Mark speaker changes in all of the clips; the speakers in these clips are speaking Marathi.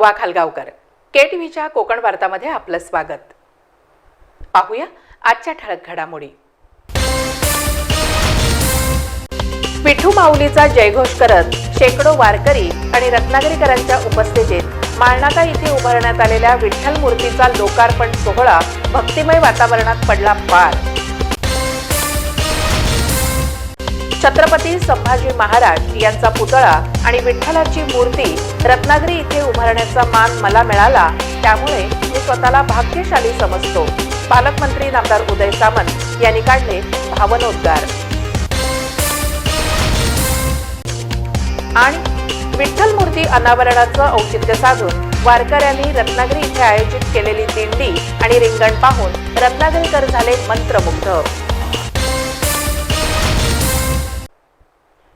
Speaker 1: पूर्वा खालगावकर के टी व्हीच्या कोकण वार्तामध्ये आपलं स्वागत. पाहूया आजच्या ठळक घडामोडी. विठू माऊलीचा जयघोष करत शेकडो वारकरी आणि रत्नागिरीकरांच्या उपस्थितीत माळनाका इथे उभारण्यात आलेल्या विठ्ठल मूर्तीचा लोकार्पण सोहळा भक्तिमय वातावरणात पडला पार. छत्रपती संभाजी महाराज यांचा पुतळा आणि विठ्ठलाची मूर्ती रत्नागिरी इथे उभारण्याचा मान मला मिळाला त्यामुळे मी स्वतःला भाग्यशाली समजतो पालकमंत्री नामदार उदय सामंत यांनी काढले भावनोद्गार. आणि विठ्ठल मूर्ती अनावरणाचं औचित्य साधून वारकऱ्यांनी रत्नागिरी इथे आयोजित केलेली दिंडी आणि रिंगण पाहून रत्नागिरीकर झाले मंत्रमुग्ध.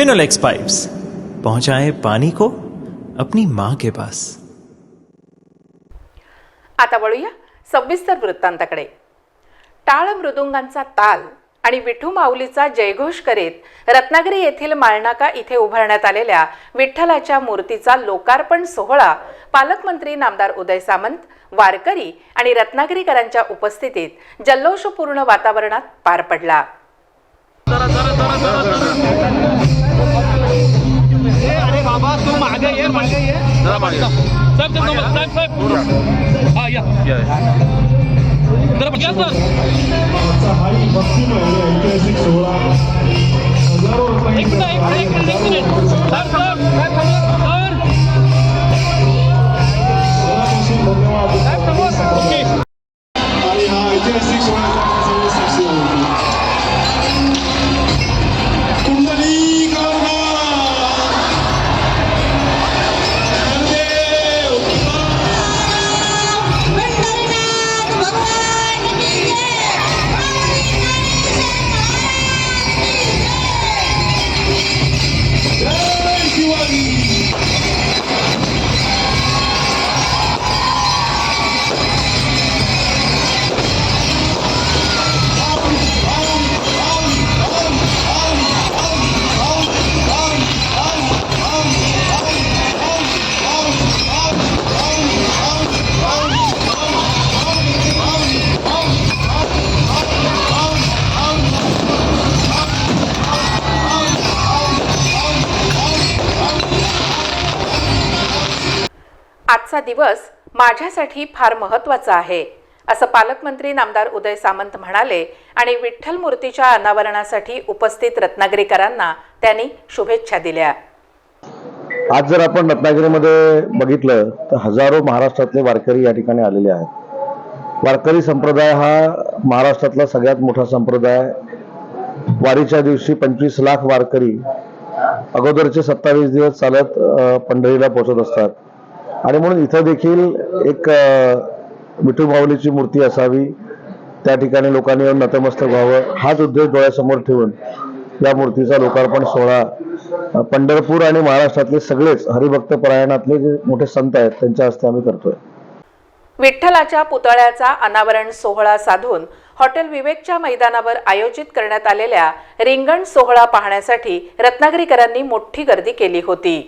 Speaker 2: फिनोलेक्स पाइप्स पहुंचाए पानी को अपनी माँ के पास।
Speaker 1: आता वळूया सविस्तर वृत्तांताकडे. टाळ मृदुंगांचा ताल आणि विठू माऊलीचा जयघोष करीत रत्नागिरी येथील माळनाका इथे उभारण्यात आलेल्या विठ्ठलाच्या मूर्तीचा लोकार्पण सोहळा पालकमंत्री नामदार उदय सामंत वारकरी आणि रत्नागिरीकरांच्या उपस्थितीत जल्लोषपूर्ण वातावरणात पार पडला.
Speaker 3: अरे बाबा तू मागे ये मागे ये जरा मागे साहेब साहेब साहेब साहेब हा या जरा या सर एक मिनिट एक मिनिट एक मिनिट एक मिनिट साहेब साहेब साहेब समोर सर साहेब समोर ओके
Speaker 4: आणि हा ऐतिहासिक सोहळ्याचा
Speaker 1: आजचा दिवस माझ्यासाठी फार महत्त्वाचा आहे असं पालकमंत्री नामदार उदय सामंत म्हणाले आणि विठ्ठल मूर्तीच्या अनावरणासाठी उपस्थित रत्नागिरीकरांना त्यांनी शुभेच्छा दिल्या.
Speaker 5: आज जर आपण रत्नागिरीमध्ये बघितलं तर हजारो महाराष्ट्रातले वारकरी या ठिकाणी आलेले आहेत. वारकरी संप्रदाय हा महाराष्ट्रातला सगळ्यात मोठा संप्रदाय. वारीच्या दिवशी पंचवीस लाख वारकरी अगोदरचे सत्तावीस दिवस चालत पंढरीला पोहोचत असतात. आणि म्हणून इथं देखील एक विठू माऊलीची मूर्ती असावी. त्या ठिकाणी लोकांनी येऊन नतमस्तक व्हावं. हाच उद्देश डोळ्यासमोर ठेवून या मूर्तीचा लोकार्पण सोहळा पंढरपूर आणि महाराष्ट्रातले सगळेच हरिभक्त परायणातले जे मोठे संत आहेत त्यांच्या हस्ते आम्ही करतोय.
Speaker 1: विठ्ठलाच्या पुतळ्याचा अनावरण सोहळा साधून हॉटेल विवेकच्या मैदानावर आयोजित करण्यात आलेल्या रिंगण सोहळा पाहण्यासाठी रत्नागिरीकरांनी मोठी गर्दी केली होती.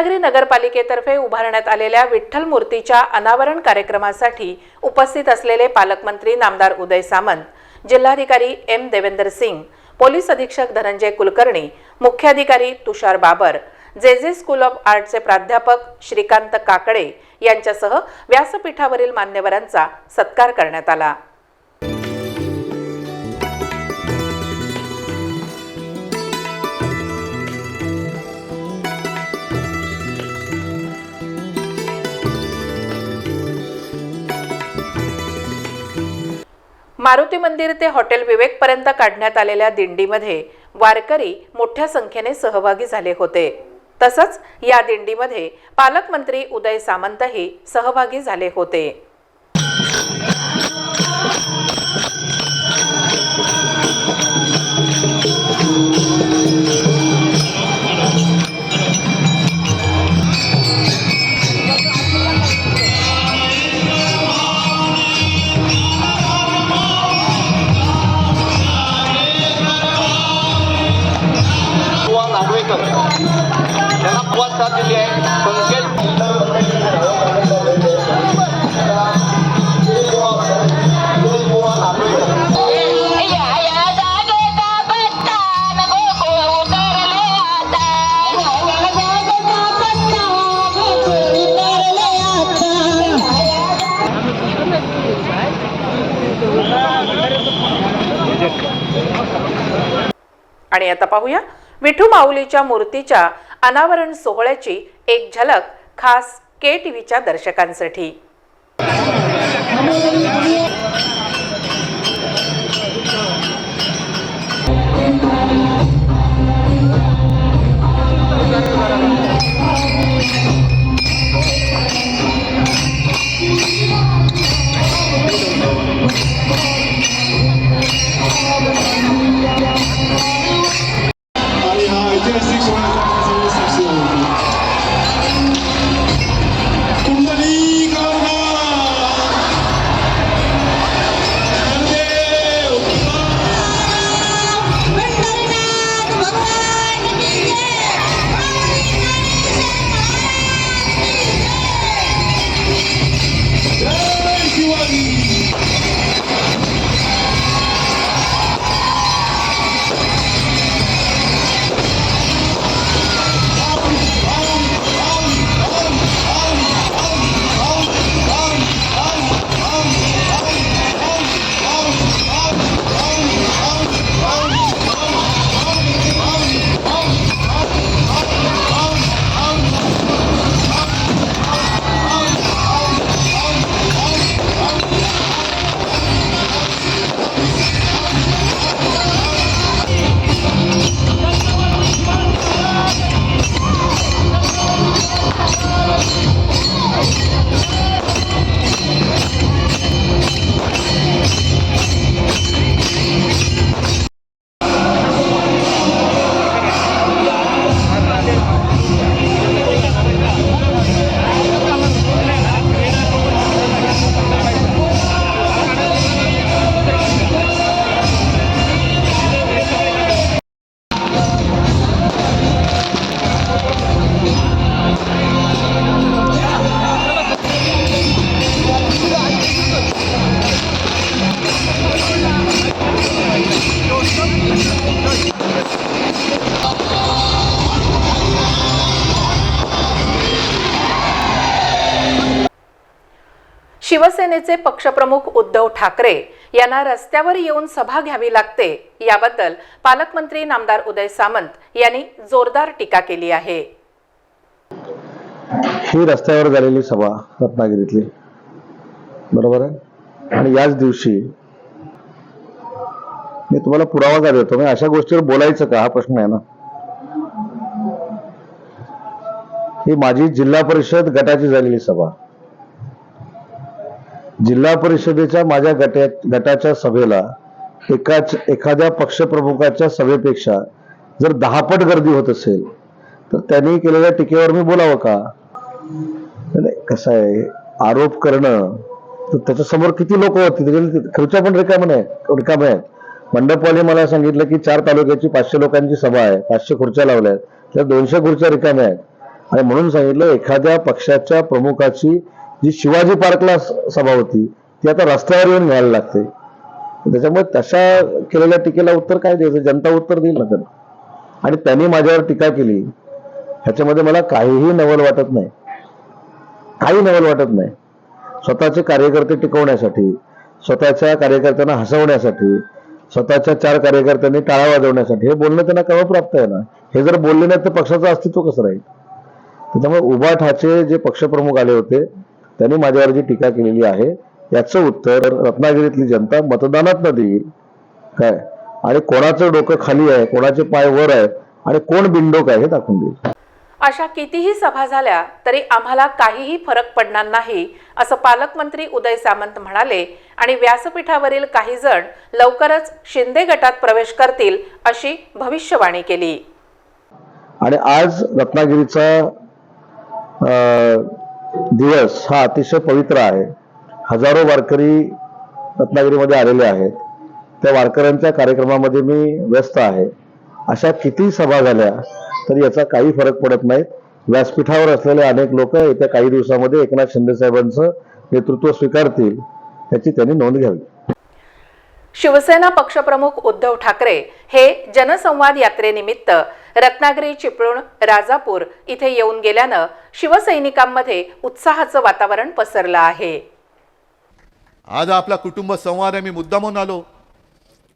Speaker 1: रत्नागिरी नगरपालिकेतर्फे उभारण्यात आलेल्या विठ्ठल मूर्तीच्या अनावरण कार्यक्रमासाठी उपस्थित असलेले पालकमंत्री नामदार उदय सामंत जिल्हाधिकारी एम देवेंदर सिंग पोलीस अधीक्षक धनंजय कुलकर्णी मुख्याधिकारी तुषार बाबर जे जे स्कूल ऑफ आर्टचे प्राध्यापक श्रीकांत काकडे यांच्यासह व्यासपीठावरील मान्यवरांचा सत्कार करण्यात आला. मारुती मंदिर ते हॉटेल विवेकपर्यंत काढण्यात आलेल्या दिंडीमध्ये वारकरी मोठ्या संख्येने सहभागी झाले होते. तसंच या दिंडीमध्ये पालकमंत्री उदय सामंतही सहभागी झाले होते. आणि आता पाहूया विठू माऊलीच्या मूर्तीच्या अनावरण सोहळ्याची एक झलक खास के टीव्हीच्या दर्शकांसाठी
Speaker 6: Thank
Speaker 4: you. Fantastic.
Speaker 1: शिवसेनेचे पक्षप्रमुख उद्धव ठाकरे यांना रस्त्यावर येऊन सभा घ्यावी लागते याबद्दल पालकमंत्री नामदार उदय सामंत यांनी जोरदार टीका केली आहे.
Speaker 5: ही रस्त्यावर झालेली सभा रत्नागिरीतली. बरोबर आहे? आणि याच दिवशी मी तुम्हाला पुरावा का देतो? मी अशा गोष्टीवर बोलायचं का? हा प्रश्न आहे ना. ही माझी जिल्हा परिषद गटाची झालेली सभा. जिल्हा परिषदेच्या माझ्या गटा गटाच्या सभेला एकाच एखाद्या पक्षप्रमुखाच्या सभेपेक्षा जर दहापट गर्दी होत असेल तर त्यांनी केलेल्या टीकेवर मी बोलावं का? कसं आहे? आरोप करणं तर त्याच्यासमोर किती लोक होती? त्याच्या खुर्च्या पण रिकाम्या आहे रिकाम आहेत मंडपवाले मला सांगितलं की चार तालुक्याची पाचशे लोकांची सभा आहे पाचशे खुर्च्या लावल्या आहेत त्या दोनशे खुर्च्या रिकाम्या आहेत. आणि म्हणून सांगितलं एखाद्या पक्षाच्या प्रमुखाची जी शिवाजी पार्कला स- सभा होती ती आता रस्त्यावर येऊन घ्यायला लागते. त्याच्यामुळे तशा केलेल्या टीकेला उत्तर काय द्यायचं? जनता उत्तर देईल ना त्याला. आणि त्यांनी माझ्यावर टीका केली. ह्याच्यामध्ये मला काहीही नवल वाटत नाही. काही नवल वाटत नाही. स्वतःचे कार्यकर्ते टिकवण्यासाठी स्वतःच्या कार्यकर्त्यांना हसवण्यासाठी स्वतःच्या चार कार्यकर्त्यांनी टाळा वाजवण्यासाठी हे बोलणं त्यांना केव्हा प्राप्त आहे ना हे जर बोलले नाही तर पक्षाचं अस्तित्व कसं राहील? त्याच्यामुळे उभा ठाचे जे पक्षप्रमुख आले होते त्यांनी माझ्यावर जी टीका केलेली आहे याचं उत्तर रत्नागिरीतली जनता मतदानात न देईल. काय? आणि कोणाचं डोकं खाली आहे कोणाचे पाय वर आहेत आणि कोण बिंडोक आहे हे दाखवून देईल.
Speaker 1: अशा कितीही सभा झाल्या तरी आम्हाला काहीही फरक पडणार नाही असं पालकमंत्री उदय सामंत म्हणाले. आणि व्यासपीठावरील काही जण लवकरच शिंदे गटात प्रवेश करतील अशी भविष्यवाणी केली.
Speaker 5: आणि आज रत्नागिरीचा दिवस हा अतिशय पवित्र आहे. हजारो वारकरी रत्नागिरीमध्ये आलेले आहेत. त्या वारकऱ्यांच्या कार्यक्रमामध्ये मी व्यस्त आहे. अशा किती सभा झाल्या तरी याचा काही फरक पडत नाही व्यासपीठावर असलेले अनेक लोक येत्या काही दिवसामध्ये एकनाथ शिंदे साहेबांचं नेतृत्व स्वीकारतील याची त्यांनी नोंद घ्यावी.
Speaker 1: शिवसेना पक्षप्रमुख उद्धव ठाकरे हे जनसंवाद यात्रेनिमित्त रत्नागिरी चिपळूण राजापूर इथे येऊन गेल्यानं शिवसैनिकांमध्ये उत्साहाचं वातावरण पसरलं आहे.
Speaker 7: आज आपला कुटुंब संवाद आहे मी मुद्दामून आलो.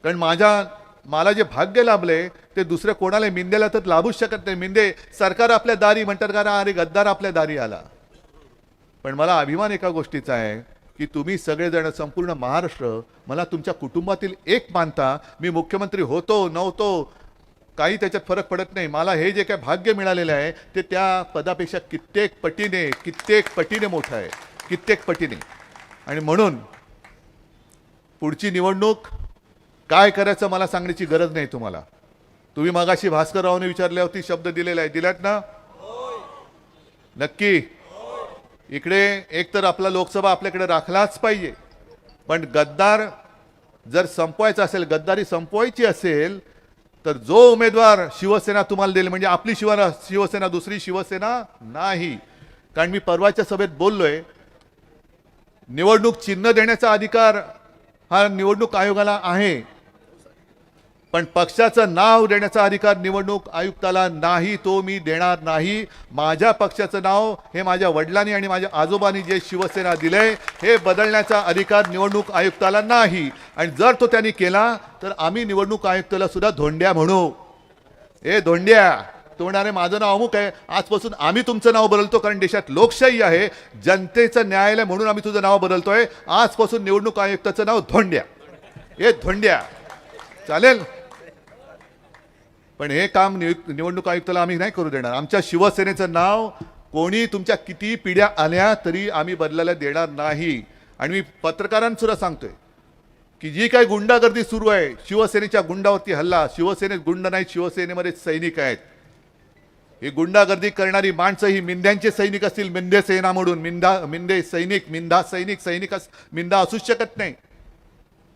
Speaker 7: कारण माझ्या मला जे भाग्य लाभले ते दुसऱ्या कोणाला मिंदेला तर लाभूच शकत नाही. मिंदे सरकार आपल्या दारी म्हणतात का अरे गद्दार आपल्या दारी आला. पण मला अभिमान एका गोष्टीचा आहे. की तुम्ही सगळेजण संपूर्ण महाराष्ट्र मला तुमच्या कुटुंबातील एक मानता मी मुख्यमंत्री होतो नव्हतो काही त्याच्यात फरक पडत नाही. मला हे जे काय भाग्य मिळालेलं आहे ते त्या पदापेक्षा कित्येक पटीने कित्येक पटीने मोठं आहे. कित्येक पटीने. आणि म्हणून पुढची निवडणूक काय करायचं मला सांगण्याची गरज नाही तुम्हाला. तुम्ही मगाशी भास्कररावने विचारल्यावरती शब्द दिलेला आहे. दिलात ना? नक्की. इकडे एक तर आपला लोकसभा आपल्याकडे राखलाच पाहिजे. पण गद्दार जर संपवायचा असेल गद्दारी संपवायची असेल तर जो उमेदवार शिवसेना तुम्हाला देईल म्हणजे आपली शिव शिवसेना दुसरी शिवसेना नाही. कारण मी परवाच्या सभेत बोललोय निवडणूक चिन्ह देण्याचा अधिकार हा निवडणूक आयोगाला आहे. पण पक्षाचं नाव देण्याचा अधिकार निवडणूक आयुक्ताला नाही तो मी देणार नाही. माझ्या पक्षाचं नाव हे माझ्या वडिलांनी आणि माझ्या आजोबांनी जे शिवसेना दिलंय हे बदलण्याचा अधिकार निवडणूक आयुक्ताला नाही. आणि जर तो त्यांनी केला तर आम्ही निवडणूक आयुक्ताला सुद्धा धोंड्या म्हणू. ए धोंड्या तो माझं नाव अमुक आहे. आजपासून आम्ही तुमचं नाव बदलतो कारण देशात लोकशाही आहे. जनतेचं न्यायालय म्हणून आम्ही तुझं नाव बदलतोय. आजपासून निवडणूक आयुक्ताचं नाव धोंड्या. ए धोंड्या. चालेल? पण हे काम नियुक्त निवडणूक आयुक्ताला आम्ही नाही करू देणार. आमच्या शिवसेनेचं नाव कोणी तुमच्या किती पिढ्या आल्या तरी आम्ही बदलायला देणार नाही. आणि मी पत्रकारांसुद्धा सांगतोय की जी काही गुंडागर्दी सुरू आहे शिवसेनेच्या गुंडावरती हल्ला शिवसेनेत गुंड नाही शिवसेनेमध्ये सैनिक आहेत. ही गुंडागर्दी करणारी माणसं ही मिंद्यांचे सैनिक असतील मिंदे सेना म्हणून मिंदा मिंदे सैनिक मिंदा सैनिक सैनिक मिंदा असूच शकत नाही.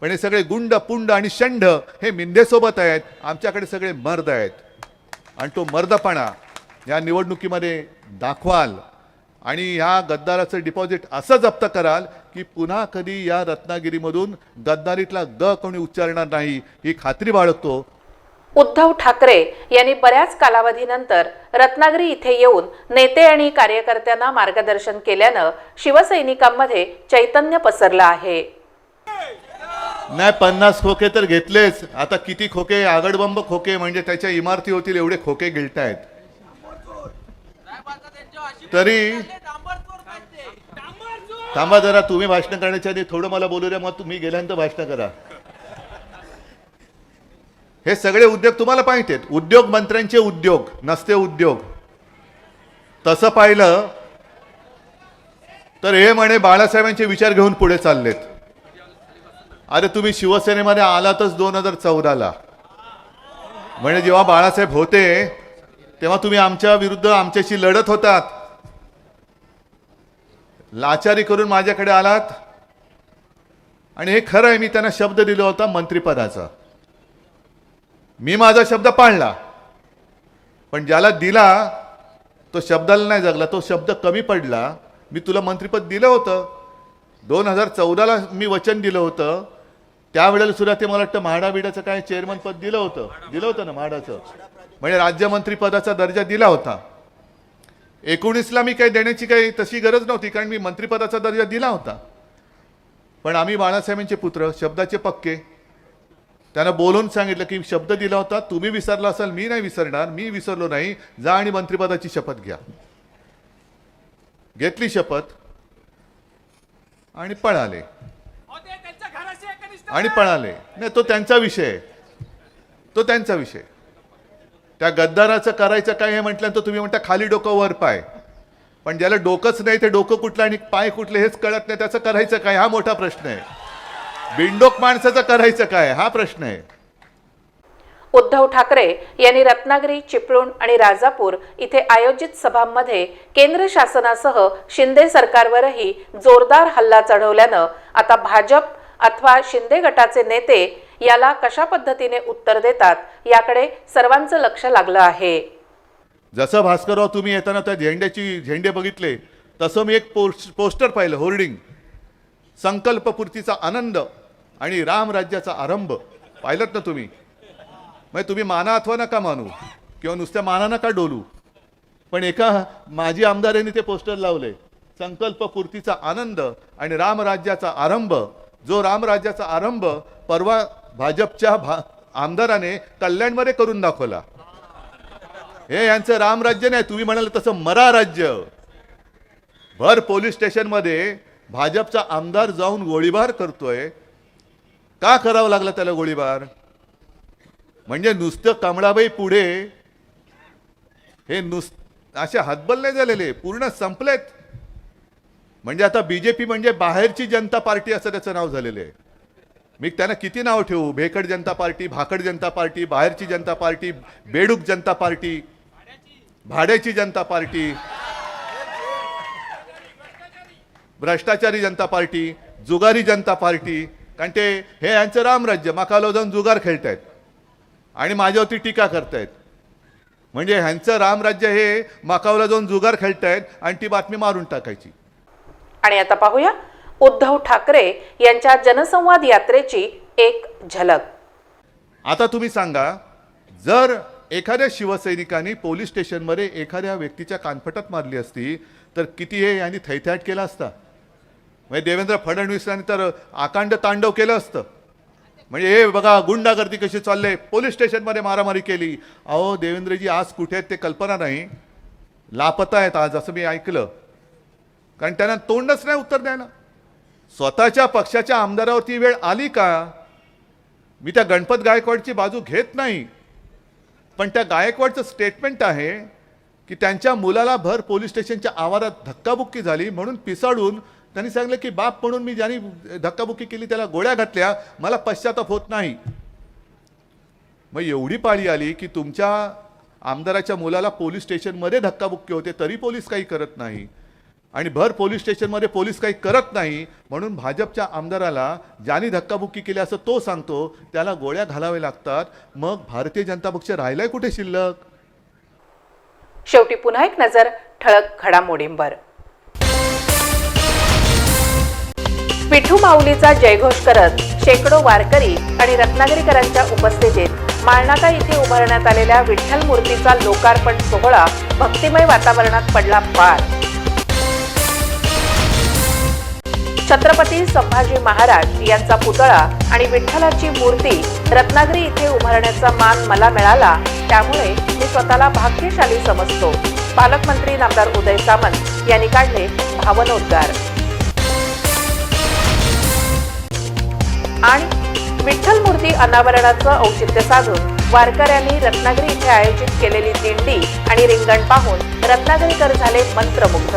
Speaker 7: पण हे सगळे गुंड पुंड आणि शंड हे मिंदेसोबत आहेत. आमच्याकडे सगळे मर्द आहेत. आणि तो मर्दपणा या निवडणुकीमध्ये दाखवाल आणि ह्या गद्दाराचं डिपॉझिट असं जप्त कराल की पुन्हा कधी या रत्नागिरीमधून गद्दारीतला ग कोणी उच्चारणार नाही ही खात्री बाळगतो.
Speaker 1: उद्धव ठाकरे यांनी बऱ्याच कालावधीनंतर रत्नागिरी इथे येऊन नेते आणि कार्यकर्त्यांना मार्गदर्शन केल्यानं शिवसैनिकांमध्ये चैतन्य पसरलं आहे.
Speaker 7: नाही पन्नास खोके तर घेतलेच. आता किती खोके? आगडबंब खोके म्हणजे त्याच्या इमारती होतील एवढे खोके गिळतायत. तरी थांबा जरा तुम्ही भाषण करण्याच्या आधी थोडं मला बोलू द्या मग तुम्ही गेल्यानंतर भाषण करा. हे सगळे उद्योग तुम्हाला माहितीत उद्योग मंत्र्यांचे उद्योग नसते उद्योग. तसं पाहिलं तर हे म्हणे बाळासाहेबांचे विचार घेऊन पुढे चाललेत. अरे तुम्ही शिवसेनेमध्ये आलातच दोन हजार चौदाला. म्हणजे जेव्हा बाळासाहेब होते तेव्हा तुम्ही आमच्या विरुद्ध आमच्याशी लढत होतात. लाचारी करून माझ्याकडे आलात. आणि हे खरं आहे मी त्यांना शब्द दिला होता मंत्रिपदाचा. मी माझा शब्द पाळला. पण ज्याला दिला तो शब्दाला नाही जगला तो शब्द कमी पडला. मी तुला मंत्रिपद दिलं होतं. दोन हजार चौदाला मी वचन दिलं होतं. त्यावेळेला सुद्धा ते मला वाटतं म्हाडा बिडाचं काय चेअरमन पद दिलं होतं. दिलं होतं ना म्हाडाचं. म्हणजे राज्यमंत्रीपदाचा दर्जा दिला होता. एकोणीसला मी काही देण्याची काही तशी गरज नव्हती कारण मी मंत्रिपदाचा दर्जा दिला होता. पण आम्ही बाळासाहेबांचे पुत्र शब्दाचे पक्के. त्यानं बोलून सांगितलं की शब्द दिला होता तुम्ही विसरला असाल मी नाही विसरणार मी विसरलो नाही जा आणि मंत्रिपदाची शपथ घ्या. घेतली शपथ आणि पळाले. आणि पळाले. नाही तो त्यांचा विषय आहे. तो त्यांचा विषय त्या गद्दाराचं करायचं काय हे म्हटल्यानंतर तुम्ही म्हणता खाली डोकं वर पाय. पण ज्याला डोकंच नाही ते डोकं कुठलं आणि पाय कुठले हेच कळत नाही त्याचं करायचं काय? हा मोठा प्रश्न आहे. बिंडोक माणसाचं करायचं काय? हा प्रश्न आहे.
Speaker 1: उद्धव ठाकरे यांनी रत्नागिरी चिपळूण आणि राजापूर इथे आयोजित सभांमध्ये केंद्र शासनासह शिंदे सरकारवरही जोरदार हल्ला चढवल्यानं आता भाजप अथवा शिंदे गटाचे नेते याला कशा पद्धतीने उत्तर देतात याकडे सर्वांचं लक्ष लागलं आहे.
Speaker 7: जसं भास्करराव तुम्ही येताना त्या झेंड्याची झेंडे बघितले तसं मी एक पोस्ट पोस्टर पाहिलं होर्डिंग. संकल्पपूर्तीचा आनंद आणि रामराज्याचा आरंभ. पाहिलं ना तुम्ही? म्हणजे तुम्ही माना अथवा नका मानू किंवा नुसत्या माना नका डोलू. पण एका माजी आमदारांनी ते पोस्टर लावले संकल्पपूर्तीचा आनंद आणि रामराज्याचा आरंभ. जो रामराज्याचा आरंभ परवा भाजपच्या भा आमदाराने कल्याणमध्ये करून दाखवला. हे यांचं रामराज्य नाही तुम्ही म्हणाल तसं मरा राज्य. भर पोलीस स्टेशनमध्ये भाजपचा आमदार जाऊन गोळीबार करतोय. का करावं लागला त्याला गोळीबार? म्हणजे नुसतं कमळाबाई पुढे हे नुस असे हतबल नाही झालेले पूर्ण संपलेत. म्हणजे आता बीजेपी म्हणजे बाहेरची जनता पार्टी असं त्याचं नाव झालेलं आहे. मी त्यांना किती नाव ठेवू? भेकड जनता पार्टी भाकड जनता पार्टी बाहेरची जनता पार्टी बेडूक जनता पार्टी भाड्याची जनता पार्टी भ्रष्टाचारी जनता पार्टी जुगारी जनता पार्टी. कारण ते हे यांचं रामराज्य मकालो जाऊन जुगार खेळतायत. आणि माझ्यावरती टीका करतायत. म्हणजे ह्यांचं रामराज्य हे मकावला जाऊन जुगार खेळतायत आणि ती बातमी मारून टाकायची.
Speaker 1: आणि आता पाहूया. उद्धव ठाकरे यांच्या जनसंवाद यात्रेची एक झलक.
Speaker 7: आता तुम्ही सांगा जर एखाद्या शिवसैनिकांनी पोलीस स्टेशनमध्ये एखाद्या व्यक्तीच्या कानफटात मारली असती तर किती हे यांनी थैथ्याट केला असता? म्हणजे देवेंद्र फडणवीसांनी तर आकांड तांडव केलं असतं. म्हणजे हे बघा गुंडागर्दी कशी चालले पोलीस स्टेशनमध्ये मारामारी केली. अहो देवेंद्रजी आज कुठे आहेत ते कल्पना नाही. लापता आहेत आज असं मी ऐकलं. कारण त्यांना तोंडच नाही उत्तर द्यायला. स्वतःच्या पक्षाच्या आमदारावरती वेळ आली का? मी त्या गणपत गायकवाडची बाजू घेत नाही. पण त्या गायकवाडचं स्टेटमेंट आहे की त्यांच्या मुलाला भर पोलीस स्टेशनच्या आवारात धक्काबुक्की झाली म्हणून पिसाडून त्यांनी सांगितलं की बाप म्हणून मी ज्यांनी धक्काबुक्की केली त्याला गोळ्या घातल्या मला पश्चाताप होत नाही. मग एवढी पाळी आली की तुमच्या आमदाराच्या मुलाला पोलीस स्टेशनमध्ये धक्काबुक्की होते तरी पोलीस काही करत नाही. आणि भर पोलीस स्टेशनमध्ये पोलीस काही करत नाही म्हणून भाजपच्या आमदाराला ज्यांनी धक्काबुक्की केली असं तो सांगतो त्याला गोळ्या घालावे लागतात. मग भारतीय जनता पक्ष राहिलाय कुठे शिल्लक?
Speaker 1: शेवटी पुन्हा एक नजर ठळक घडामोडींवर. पिठू माऊलीचा जयघोष करत शेकडो वारकरी आणि रत्नागिरीकरांच्या उपस्थितीत माळनाका इथे उभारण्यात आलेल्या विठ्ठल मूर्तीचा लोकार्पण सोहळा भक्तिमय वातावरणात पडला पार. छत्रपती संभाजी महाराज यांचा पुतळा आणि विठ्ठलाची मूर्ती रत्नागिरी इथे उभारण्याचा मान मला मिळाला त्यामुळे मी स्वतःला भाग्यशाली समजतो. पालकमंत्री नामदार उदय सामंत यांनी काढले भावनोद्गार. आणि विठ्ठल मूर्ती अनावरणाचं औचित्य साधून वारकऱ्यांनी रत्नागिरी इथे आयोजित केलेली दिंडी आणि रिंगण पाहून रत्नागिरीकर झाले मंत्रमुग्ध.